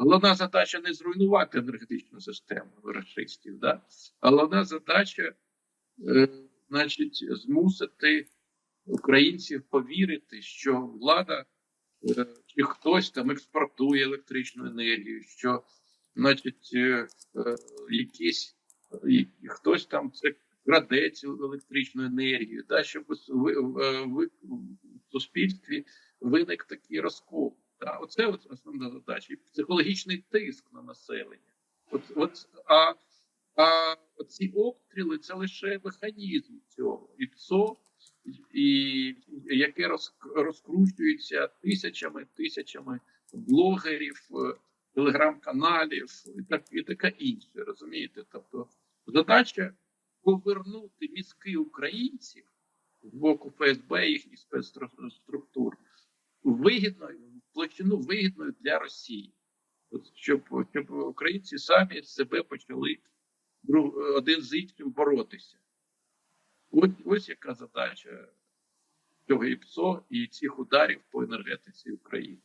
Головна задача не зруйнувати енергетичну систему рашистів, да? головна задача, е, значить, змусити українців повірити, що влада е, чи хтось там експортує електричну енергію, що, значить, е, е, якісь і хтось там це краде цю електричну енергію, да, щоб ви, ви, ви, в суспільстві виник такий розкол. Да. Оце от основна задача. Психологічний тиск на населення. От, от, а, а ці обстріли це лише механізм цього. І ПСО, і, яке роз, розкручується тисячами, тисячами блогерів, е, телеграм-каналів і так і таке інше. Розумієте? Тобто задача повернути мізки українців з боку ФСБ їхніх спецструктур вигідною площину вигідною для Росії, От щоб, щоб українці самі себе почали один з іншим боротися. Ось, ось яка задача цього ІПСО і цих ударів по енергетиці України.